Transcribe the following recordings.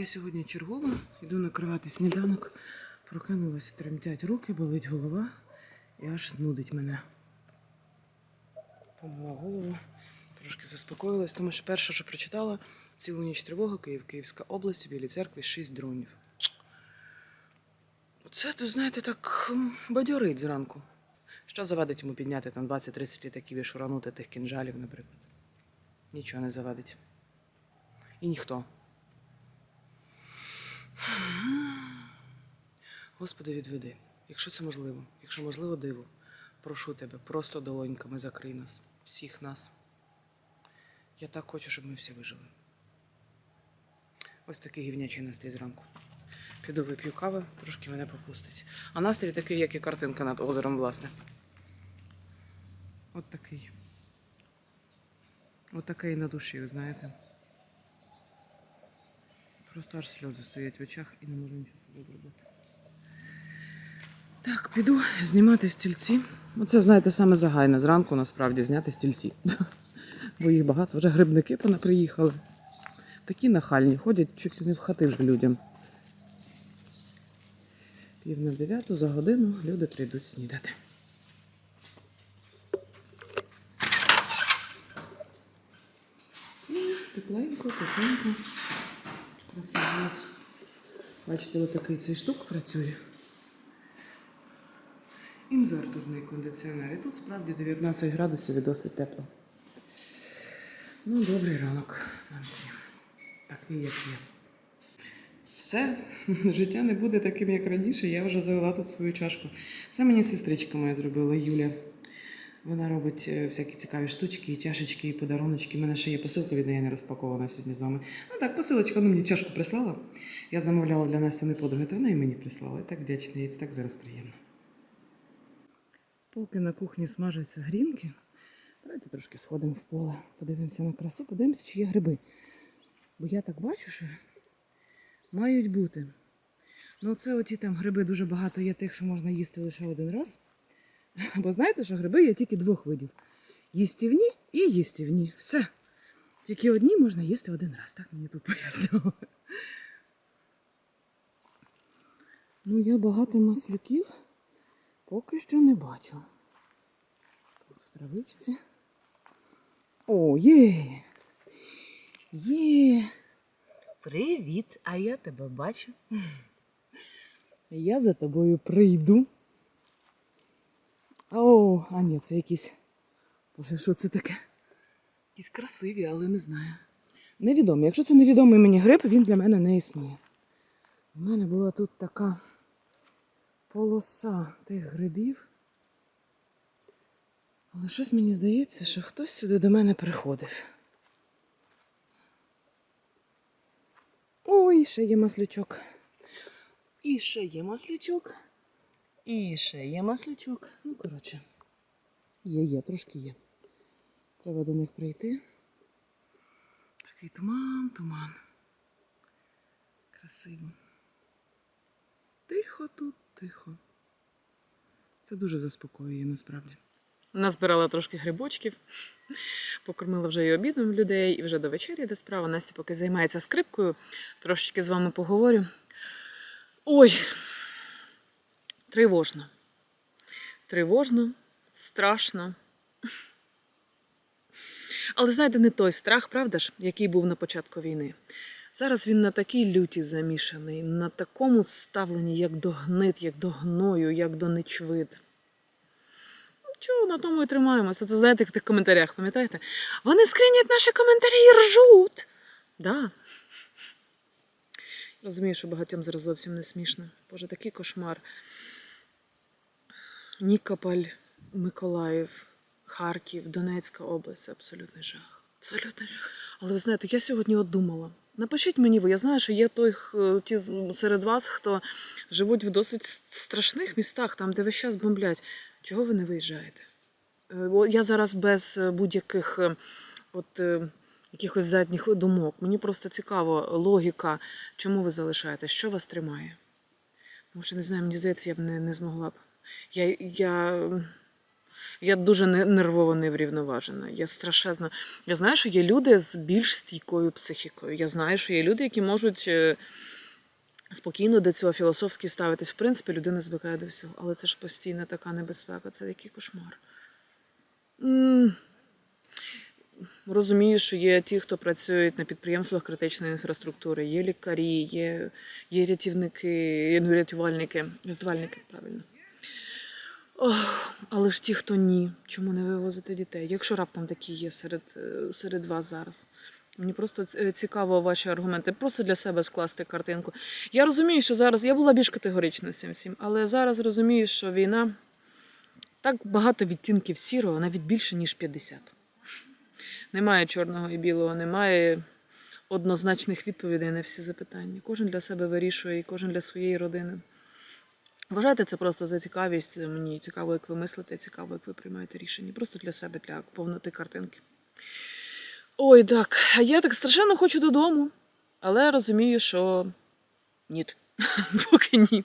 Я сьогодні чергова, йду накривати сніданок. Прокинулась, тремтять руки, болить голова і аж нудить мене. Помила голову, трошки заспокоїлась, тому що перше, що прочитала, цілу ніч тривога, Київ, Київська область, в Білій церкві, 6 дронів. Це, то знаєте, так бадьорить зранку. Що завадить йому підняти там 20-30 літаків і шуранути тих кінжалів, наприклад? Нічого не завадить. І ніхто. Господи, відведи, якщо це можливо, якщо можливо диво, прошу тебе, просто долоньками закрий нас, всіх нас. Я так хочу, щоб ми всі вижили. Ось такий гівнячий настрій зранку. Піду вип'ю кави, трошки мене попустить. А настрій такий, як і картинка над озером, власне. От такий. От такий на душі, знаєте. Просто аж сльози стоять в очах і не можу нічого собі зробити. Так, піду знімати стільці. Оце, знаєте, саме загайне зранку насправді зняти стільці. Бо їх багато, вже грибники приїхали. Такі нахальні, ходять чуть ли не в хати вже людям. Пів на дев'яту за годину люди прийдуть снідати. Тепленько, тихенько. Нас. Бачите, отакий цей штук працює. Інверторний кондиціонер. І тут справді 19 градусів і досить тепло. Ну, добрий ранок нам всім. Такий, як є. Все, життя не буде таким, як раніше. Я вже завела тут свою чашку. Це мені сестричка моя зробила Юля. Вона робить е, всякі цікаві штучки, чашечки, подаруночки. У мене ще є посилка від неї не розпакована сьогодні з вами. Ну так, посилочка, вона мені чашку прислала. Я замовляла для Настяни подруги, то вона і мені прислала. Я так вдячна, їй так зараз приємно. Поки на кухні смажаться грінки, давайте трошки сходимо в поле, подивимося на красу, подивимося, чи є гриби. Бо я так бачу, що мають бути. Ну, це оті там гриби дуже багато є тих, що можна їсти лише один раз. Бо знаєте, що гриби є тільки двох видів: їстівні і їстівні. Все. Тільки одні можна їсти один раз, так мені тут пояснювали. Ну, я багато маслюків поки що не бачу. Тут в травичці. О, є! Є! Привіт! А я тебе бачу. Я за тобою прийду. О, а ні, це якісь. Боже, що це таке? Якісь красиві, але не знаю. Невідомі. Якщо це невідомий мені гриб, він для мене не існує. У мене була тут така полоса тих грибів. Але щось мені здається, що хтось сюди до мене приходив. Ой, ще є маслючок. І ще є маслючок. І ще є маслючок. Ну, коротше, є, є, трошки є. Треба до них прийти. Такий туман, туман. Красиво. Тихо тут, тихо. Це дуже заспокоює насправді. Назбирала трошки грибочків, покормила вже і обідом людей, і вже до вечері йде справа. Настя поки займається скрипкою, трошечки з вами поговорю. Ой, тривожно. Тривожно, страшно. Але знаєте, не той страх, правда ж, який був на початку війни. Зараз він на такій люті замішаний, на такому ставленні, як до гнит, як до гною, як до нечвид. Чого на тому і тримаємося? Це знаєте в тих коментарях, пам'ятаєте? Вони скринять наші коментарі і ржуть. Да. Розумію, що багатьом зараз зовсім не смішно. Боже, такий кошмар. Нікополь, Миколаїв, Харків, Донецька область абсолютний жах. Абсолютний жах. Але ви знаєте, я сьогодні от думала. Напишіть мені, ви, я знаю, що є той, ті серед вас, хто живуть в досить страшних містах, там, де весь час бомблять. Чого ви не виїжджаєте? Е, Я зараз без е, будь-яких е, от, якихось задніх думок. Мені просто цікаво логіка, чому ви залишаєтесь, що вас тримає. Тому що не знаю, мені здається, я б не, не змогла б. Я, я... Я дуже не- нервово неврівноважена. Я страшезно. Я знаю, що є люди з більш стійкою психікою. Я знаю, що є люди, які можуть е, спокійно до цього філософськи ставитись. В принципі, людина звикає до всього. Але це ж постійна така небезпека, це який кошмар. Розумію, що є ті, хто працюють на підприємствах критичної інфраструктури, є лікарі, є, є рятівники, ну, рятувальники, рятувальники, правильно. Ох, але ж ті, хто ні, чому не вивозити дітей? Якщо раптом такі є серед, е, серед вас зараз. Мені просто цікаво ваші аргументи, просто для себе скласти картинку. Я розумію, що зараз я була більш категорична цим всім, але зараз розумію, що війна так багато відтінків сірого, навіть більше, ніж 50. Немає чорного і білого, немає однозначних відповідей на всі запитання. Кожен для себе вирішує і кожен для своєї родини. Вважайте це просто за цікавість. Мені цікаво, як ви мислите, цікаво, як ви приймаєте рішення. Просто для себе, для повноти картинки. Ой, так. Я так страшенно хочу додому, але розумію, що ні. Поки ні.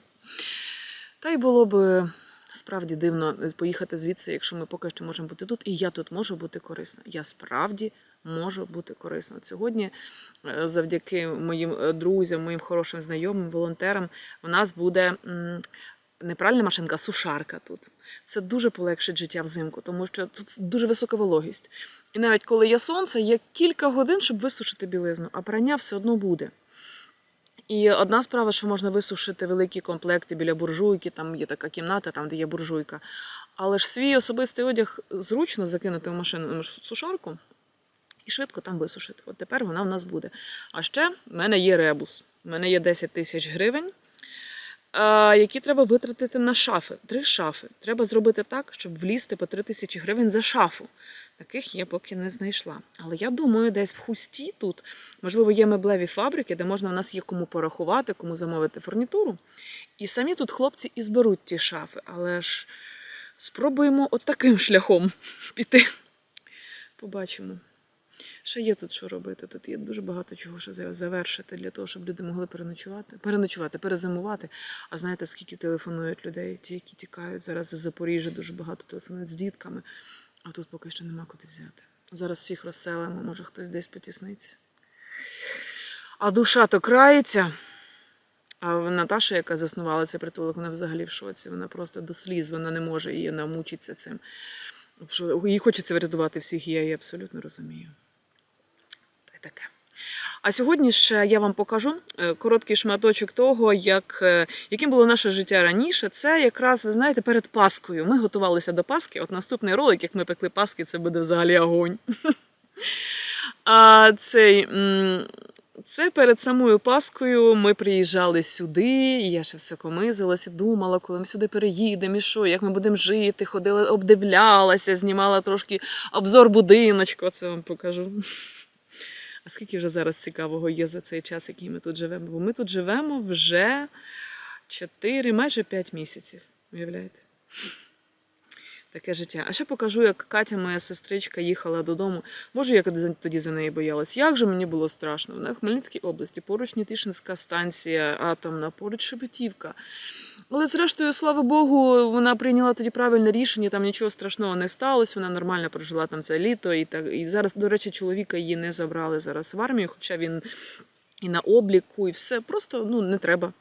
Та й було б справді дивно поїхати звідси, якщо ми поки що можемо бути тут, і я тут можу бути корисна. Я справді можу бути корисна. Сьогодні, е, завдяки моїм е, друзям, моїм хорошим знайомим, волонтерам, у нас буде м, не пральна машинка, а сушарка тут. Це дуже полегшить життя взимку, тому що тут дуже висока вологість. І навіть коли є сонце, є кілька годин, щоб висушити білизну, а прання все одно буде. І одна справа, що можна висушити великі комплекти біля буржуйки, там є така кімната, там де є буржуйка. Але ж свій особистий одяг зручно закинути в машину в сушарку і швидко там висушити. От тепер вона в нас буде. А ще в мене є ребус. У мене є 10 тисяч гривень, які треба витратити на шафи. Три шафи. Треба зробити так, щоб влізти по 3 тисячі гривень за шафу. Таких я поки не знайшла. Але я думаю, десь в хусті тут, можливо, є меблеві фабрики, де можна в нас є кому порахувати, кому замовити фурнітуру. І самі тут хлопці і зберуть ті шафи. Але ж спробуємо от таким шляхом піти. Побачимо. Ще є тут що робити. Тут є дуже багато чого ще завершити для того, щоб люди могли переночувати, переночувати, перезимувати. А знаєте, скільки телефонують людей, ті, які тікають зараз з Запоріжжя, дуже багато телефонують з дітками, а тут поки що нема куди взяти. Зараз всіх розселимо, може хтось десь потісниться. А душа то крається. А Наташа, яка заснувала цей притулок, вона взагалі в шоці. Вона просто до сліз, вона не може її намучиться цим. Їй хочеться врятувати всіх, я її абсолютно розумію. Таке. А сьогодні ще я вам покажу е, короткий шматочок того, як, е, яким було наше життя раніше. Це якраз, ви знаєте, перед Паскою. Ми готувалися до Паски. От наступний ролик, як ми пекли Паски, це буде взагалі огонь. А цей. Це перед самою Паскою ми приїжджали сюди, я ще все комизилася, думала, коли ми сюди переїдемо, і що, як ми будемо жити, ходила, обдивлялася, знімала трошки обзор будиночку, це вам покажу. А скільки вже зараз цікавого є за цей час, який ми тут живемо? Бо ми тут живемо вже 4, майже 5 місяців. Уявляєте? Таке життя. А ще покажу, як Катя, моя сестричка, їхала додому. Боже, я тоді- тоді за неї боялась. Як же мені було страшно. Вона в Хмельницькій області, поруч Нітишинська станція атомна, поруч Шепетівка. Але зрештою, слава Богу, вона прийняла тоді правильне рішення, там нічого страшного не сталося, вона нормально прожила там це літо. І, так, і зараз, до речі, чоловіка її не забрали зараз в армію, хоча він і на обліку, і все. Просто ну, не треба.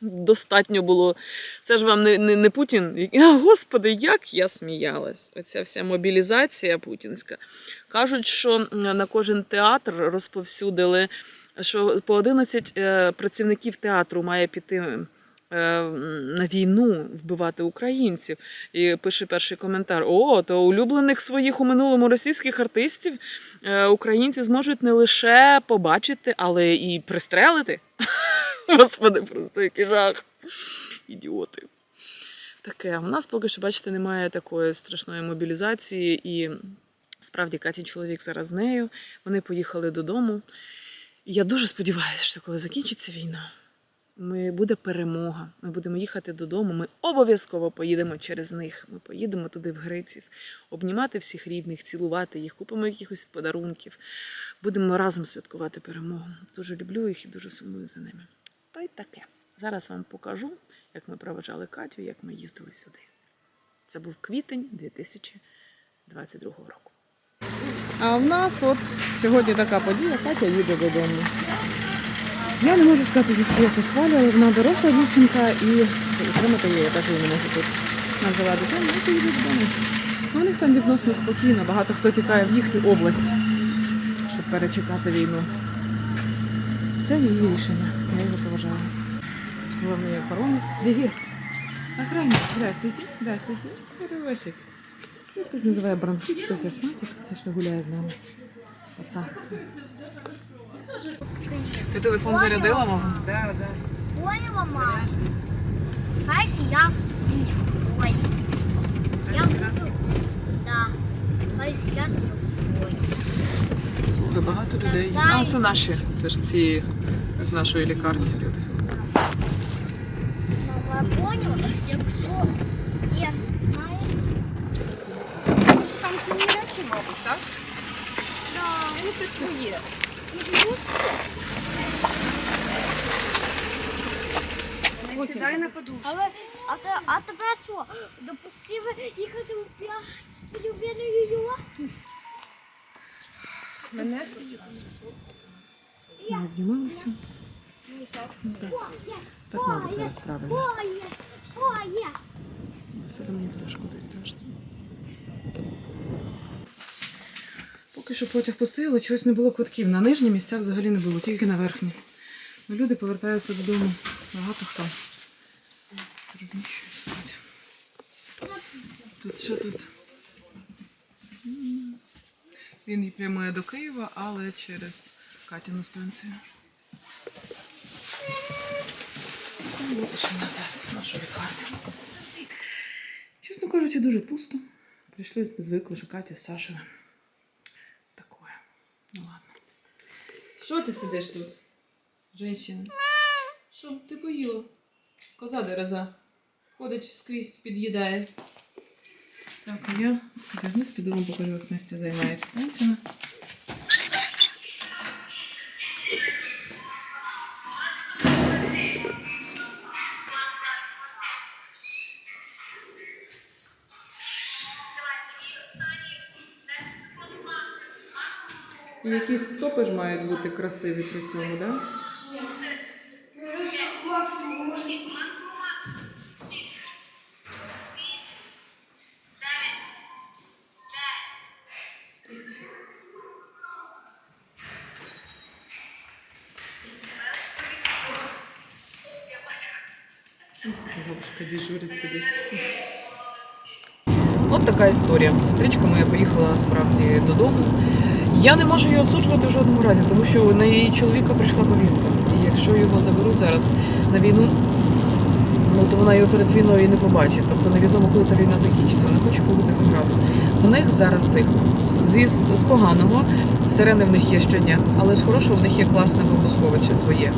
Достатньо було. Це ж вам не, не, не Путін. Господи, як я сміялась! Оця вся мобілізація путінська. Кажуть, що на кожен театр розповсюдили, що по 11 е, працівників театру має піти на війну вбивати українців. І пише перший коментар: О, то улюблених своїх у минулому російських артистів е, українці зможуть не лише побачити, але і пристрелити. Господи, просто який жах. Ідіоти. Таке. У нас поки що, бачите, немає такої страшної мобілізації, і справді Катя чоловік зараз з нею. Вони поїхали додому. Я дуже сподіваюся, що коли закінчиться війна, ми буде перемога. Ми будемо їхати додому. Ми обов'язково поїдемо через них. Ми поїдемо туди в Гриців, обнімати всіх рідних, цілувати їх, купимо якихось подарунків. Будемо разом святкувати перемогу. Дуже люблю їх і дуже сумую за ними. Та й таке. Зараз вам покажу, як ми проведжали Катю, як ми їздили сюди. Це був квітень 2022 року. А в нас от сьогодні така подія, Катя їде додому. Я не можу сказати, що я це схвалюю, але вона доросла дівчинка і утримати її я теж її не можу тут називати додому, я поїду додому. Ну, у них там відносно спокійно, багато хто тікає в їхню область, щоб перечекати війну. Це її рішення, я його поважаю. Головний охоронець. Привіт! Охранник, здравствуйте, здравствуйте. Хорошик. Ну, хтось називає бронхіт, хтось астматик, це що гуляє з нами. Пацан. Ти телефон зарядила, мама? Да, да. Поняла, мама? А сейчас ой. Я буду. Да. Сейчас я. Слухай, багато людей. А, це наші. Це ж ці з нашої лікарні люди. Мама, поняла? Якщо я знаєш, Там ці не речі, мабуть, так? да, Ну, це своє. Не сідай на подушку. але а, те, а тебе що? Допустили їхати у п'ять любеної юлаки? Мене? Ми обнімалися. Так, так мабуть, зараз правильно. Ой, є, ой, є. Все мені дуже шкода і страшно. Поки що потяг постояли, чогось не було квитків. На нижні місця взагалі не було, тільки на верхні. Ну, люди повертаються додому. Багато хто розміщується. Тут що тут? Він і прямує до Києва, але через Катіну станцію. Сам я назад в нашу лікарню. Чесно кажучи, дуже пусто. Прийшли, звикли, що Катя з Сашею. Ну ладно. Що ти сидиш тут, женщина? Що, ти поїла? Коза дереза. Ходить скрізь, під'їдає. Так, я одягнусь, піду вам покажу, як Настя займається танцями. І якісь стопи ж мають бути красиві при цьому, так? Да? Бабушка дежурить сидить. От така історія. Сестричка моя поїхала справді додому. Я не можу її осуджувати в жодному разі, тому що на її чоловіка прийшла повістка. І якщо його заберуть зараз на війну, ну то вона його перед війною і не побачить. Тобто невідомо, коли та війна закінчиться. Вона хоче побути з ним разом. В них зараз тихо. Зі з, поганого сирени в них є щодня, але з хорошого в них є класне бомбосховище своє.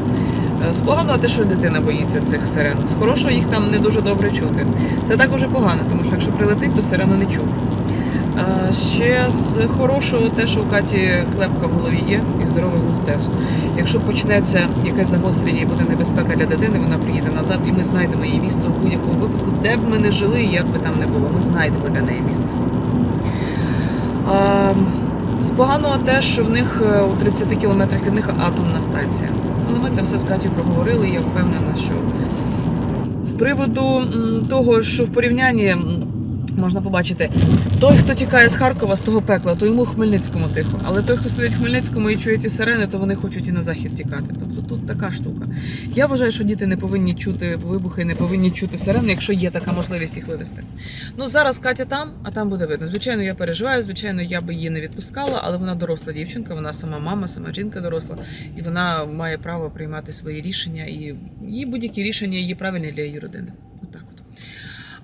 Е, З поганого те, що дитина боїться цих сирен. З хорошого їх там не дуже добре чути. Це також погано, тому що якщо прилетить, то сирену не чув. Ще з хорошого те, що у Каті клепка в голові є і здоровий глузд. Якщо почнеться якесь загострення і буде небезпека для дитини, вона приїде назад, і ми знайдемо її місце у будь-якому випадку, де б ми не жили, і як би там не було. Ми знайдемо для неї місце. З поганого те, що в них е, у 30 кілометрах від них атомна станція. Але ми це все з Катю проговорили, і я впевнена, що з приводу того, що в порівнянні можна побачити, той, хто тікає з Харкова з того пекла, то йому в Хмельницькому тихо. Але той, хто сидить в Хмельницькому і чує ті сирени, то вони хочуть і на захід тікати. Тобто тут така штука. Я вважаю, що діти не повинні чути вибухи, не повинні чути сирени, якщо є така можливість їх вивести. Ну зараз Катя там, а там буде видно. Звичайно, я переживаю, звичайно, я би її не відпускала, але вона доросла дівчинка, вона сама мама, сама жінка доросла, і вона має право приймати свої рішення, і її будь-які рішення її правильні для її родини.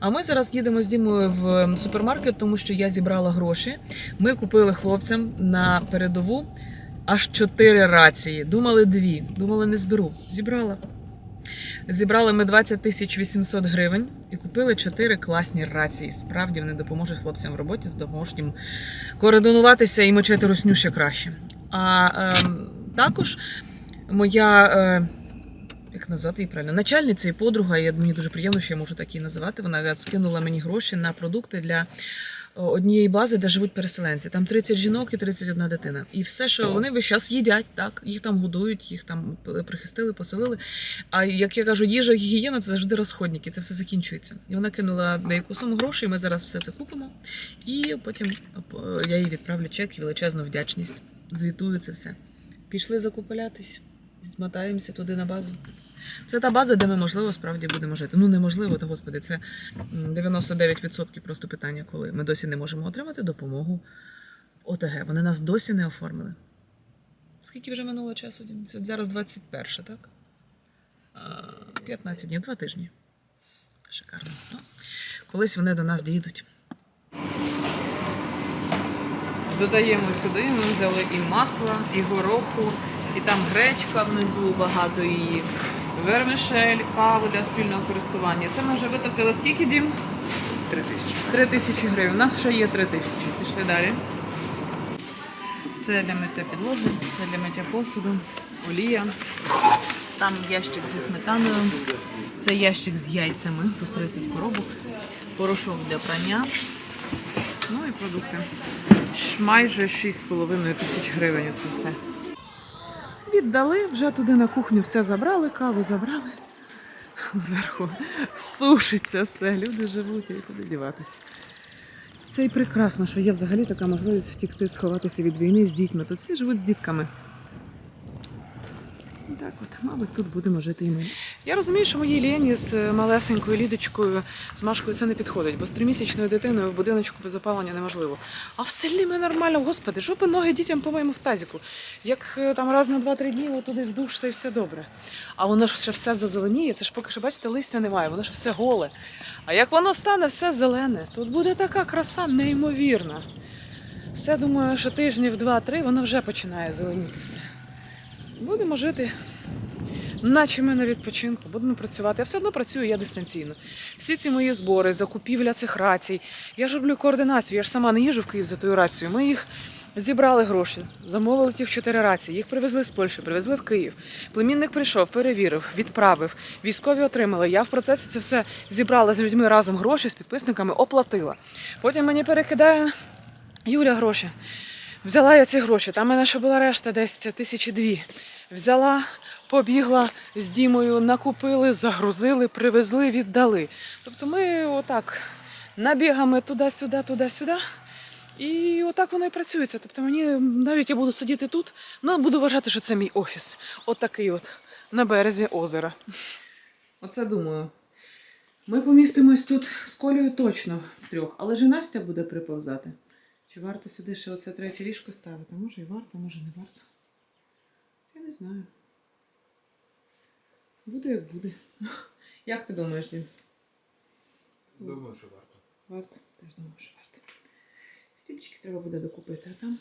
А ми зараз їдемо з Дімою в супермаркет, тому що я зібрала гроші. Ми купили хлопцям на передову аж чотири рації. Думали дві, думали, не зберу. Зібрала. Зібрали ми 20 тисяч 800 гривень і купили чотири класні рації. Справді вони допоможуть хлопцям в роботі з домашнім координуватися і мочити русню ще краще. А ем, також моя е, як назвати її правильно. Начальниця і подруга, і мені дуже приємно, що я можу так її називати. Вона скинула мені гроші на продукти для однієї бази, де живуть переселенці. Там 30 жінок і 31 дитина. І все, що вони весь час їдять, так їх там годують, їх там прихистили, поселили. А як я кажу, їжа гігієна це завжди розходники, це все закінчується. І вона кинула деяку суму грошей. Ми зараз все це купимо, і потім е, я їй відправлю чек і величезну вдячність. Звітую це все. Пішли закупалятись, змотаємося туди на базу. Це та база, де ми, можливо, справді будемо жити. Ну, неможливо, та господи, це 99% просто питання, коли ми досі не можемо отримати допомогу ОТГ. Вони нас досі не оформили. Скільки вже минуло часу? Це зараз 21, так? 15 днів, два тижні. Шикарно. Ну, колись вони до нас дійдуть. Додаємо сюди, ми взяли і масла, і гороху, і там гречка внизу, багато її. Вермишель, каву для спільного користування. Це ми вже витратили скільки дім? Три тисячі. Три тисячі гривень. У нас ще є три тисячі. Пішли далі. Це для миття підлоги, це для миття посуду, олія. Там ящик зі сметаною, це ящик з яйцями, тут 30 коробок, порошок для прання. Ну і продукти. Майже 6,5 тисяч гривень це все. Віддали, вже туди на кухню все забрали, каву забрали. Зверху сушиться все, люди живуть, і куди діватись. Це і прекрасно, що є взагалі така можливість втікти, сховатися від війни з дітьми. Тут всі живуть з дітками. Так от, мабуть, тут будемо жити і ми. Я розумію, що моїй Лені з е, малесенькою Лідочкою, з Машкою це не підходить, бо з тримісячною дитиною в будиночку без опалення неможливо. А в селі ми нормально, господи, жопи ноги дітям помиємо в тазіку. Як е, там раз на два-три дні отуди в душ, та й все добре. А воно ж ще все зазеленіє, це ж поки що, бачите, листя немає, воно ж все голе. А як воно стане все зелене, тут буде така краса неймовірна. Все думаю, що тижнів два-три воно вже починає зеленіти все. Будемо жити, наче ми на відпочинку, будемо працювати. Я все одно працюю я дистанційно. Всі ці мої збори, закупівля цих рацій. Я ж роблю координацію. Я ж сама не їжу в Київ за тою рацією. Ми їх зібрали гроші, замовили ті в чотири рації. Їх привезли з Польщі, привезли в Київ. Племінник прийшов, перевірив, відправив. Військові отримали. Я в процесі це все зібрала з людьми разом гроші, з підписниками, оплатила. Потім мені перекидає Юля гроші. Взяла я ці гроші. Там мене ще була решта десь тисячі дві. Взяла, побігла з Дімою, накупили, загрузили, привезли, віддали. Тобто ми отак набігами туди-сюди, туди-сюди. І отак воно і працюється. Тобто мені навіть я буду сидіти тут, ну буду вважати, що це мій офіс. Отакий от на березі озера. Оце думаю. Ми помістимось тут з Колею точно втрьох, але ж і Настя буде приповзати. Чи варто сюди ще оце третє ліжко ставити? Може і варто, може не варто. Я не знаю. Буде як буде. Як ти думаєш, Дім? Думаю, що варто. Варто? Теж думаю, що варто. Стільчики треба буде докупити, а там.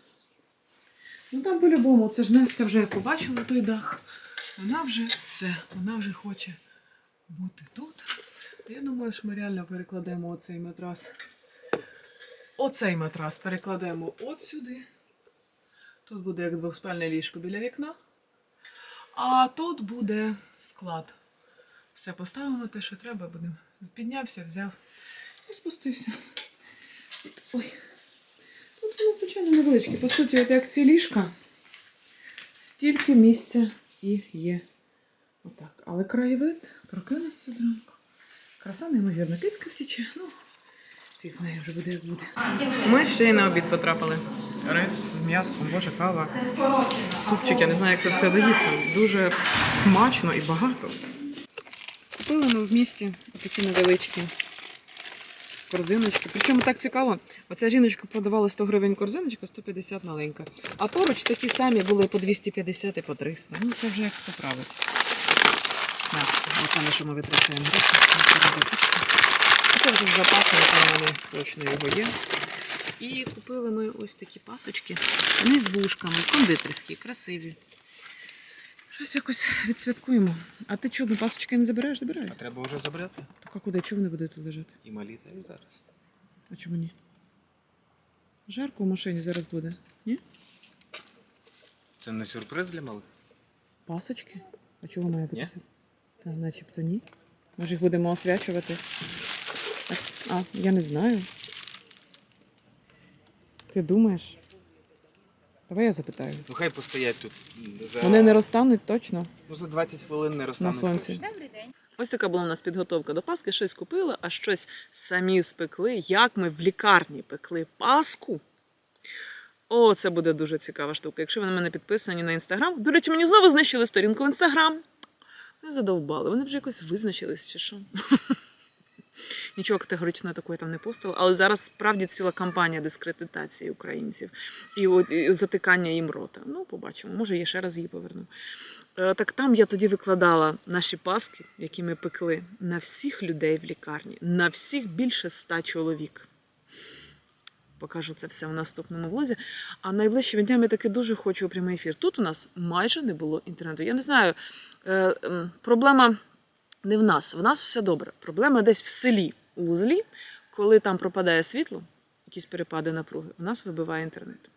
Ну там по-любому, це ж Настя вже як побачила той дах. Вона вже все, вона вже хоче бути тут. Я думаю, що ми реально перекладемо оцей матрас. Оцей матрас перекладемо от сюди. Тут буде як двохспальне ліжко біля вікна. А тут буде склад. Все, поставимо те, що треба, будемо. Піднявся, взяв і спустився. Ой. Тут воно, звичайно, невеличке. По суті, от як ці ліжка, стільки місця і є. Отак. Але краєвид прокинувся зранку. Краса неймовірна. Кицька втіче. Ну, фіг знає, вже буде як буде. Ми ще й на обід потрапили. Рис з м'яском, боже, кава. Супчик, я не знаю, як це все доїсти. Дуже смачно і багато. Купили ми в місті такі невеличкі корзиночки. Причому так цікаво, оця жіночка продавала 100 гривень корзиночка, 150 маленька. А поруч такі самі були по 250 і по 300. Ну це вже як хто править. Так, оце на що ми витрачаємо гроші. Це вже з запасом, там у мене точно його є. І купили ми ось такі пасочки. Вони з вушками, кондитерські, красиві. Щось якось відсвяткуємо. А ти чого, пасочки не забираєш? Забирай. А треба вже забрати? Так а куди? Чого вони будуть тут лежати? І малі дають зараз. А чому ні? Жарко в машині зараз буде. Ні? Це не сюрприз для малих? Пасочки? А чого має бути? Ні? Та начебто ні. Може їх будемо освячувати. А, я не знаю. Ти думаєш? Давай я запитаю. Ну хай постоять тут. За... Вони не розтануть точно Ну за 20 хвилин не розтануть. на сонці. точно. Добрий день. Ось така була у нас підготовка до Паски. Щось купила, а щось самі спекли. Як ми в лікарні пекли Паску. О, це буде дуже цікава штука. Якщо ви на мене підписані на інстаграм. До речі, мені знову знищили сторінку в інстаграм. Не задовбали. Вони вже якось визначились чи що. Нічого категоричного такого там не постила, але зараз справді ціла кампанія дискредитації українців і, от, і затикання їм рота. Ну, побачимо. Може, я ще раз її поверну. Е, Так там я тоді викладала наші паски, які ми пекли на всіх людей в лікарні, на всіх більше ста чоловік. Покажу це все в наступному влозі. А найближчими днями таки дуже хочу прямий ефір. Тут у нас майже не було інтернету. Я не знаю, е, ем, проблема не в нас. В нас все добре. Проблема десь в селі, у вузлі, коли там пропадає світло, якісь перепади напруги, у нас вибиває інтернет.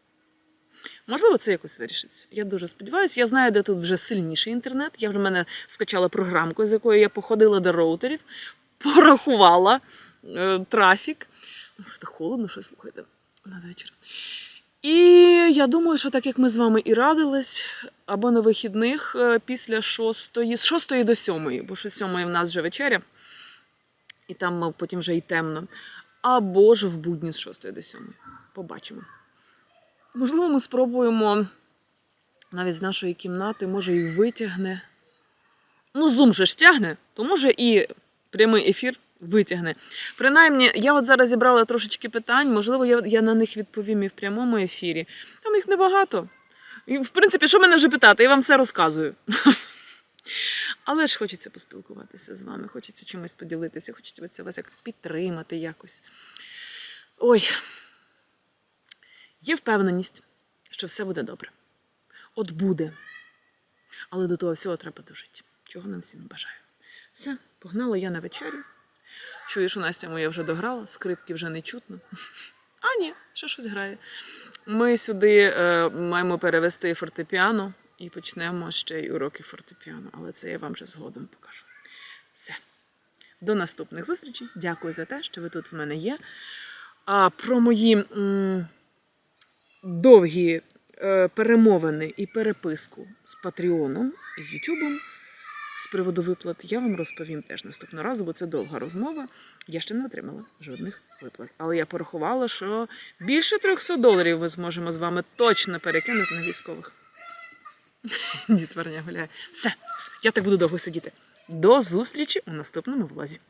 Можливо, це якось вирішиться. Я дуже сподіваюся. Я знаю, де тут вже сильніший інтернет. Я вже в мене скачала програмку, з якою я походила до роутерів, порахувала е, трафік. Що холодно, що слухайте на вечір. І я думаю, що так як ми з вами і радились, або на вихідних е, після шостої, з шостої до сьомої, бо що з сьомої в нас вже вечеря, і там е, потім вже й темно. Або ж в будні з шостої до сьомої. Побачимо. Можливо, ми спробуємо навіть з нашої кімнати, може, і витягне. Ну, зум же ж тягне, то може і прямий ефір витягне. Принаймні, я от зараз зібрала трошечки питань, можливо, я, я на них відповім і в прямому ефірі. Там їх небагато. І, в принципі, що мене вже питати, я вам все розказую. Але ж хочеться поспілкуватися з вами, хочеться чимось поділитися, хочеться вас як підтримати якось. Ой, є впевненість, що все буде добре. От буде. Але до того всього треба дожити. Чого нам всім бажаю. Все, погнала я на вечерю. Чую, що Настя моя вже дограла, скрипки вже не чутно. А ні, ще щось грає. Ми сюди е, маємо перевести фортепіано і почнемо ще й уроки фортепіано, але це я вам вже згодом покажу. Все. До наступних зустрічей. Дякую за те, що ви тут в мене є. А про мої м, довгі е, перемовини і переписку з Патреоном і Ютубом з приводу виплат я вам розповім теж наступного разу, бо це довга розмова. Я ще не отримала жодних виплат. Але я порахувала, що більше 300 доларів ми зможемо з вами точно перекинути на військових. Дітверня гуляє. Все, я так буду довго сидіти. До зустрічі у наступному влазі.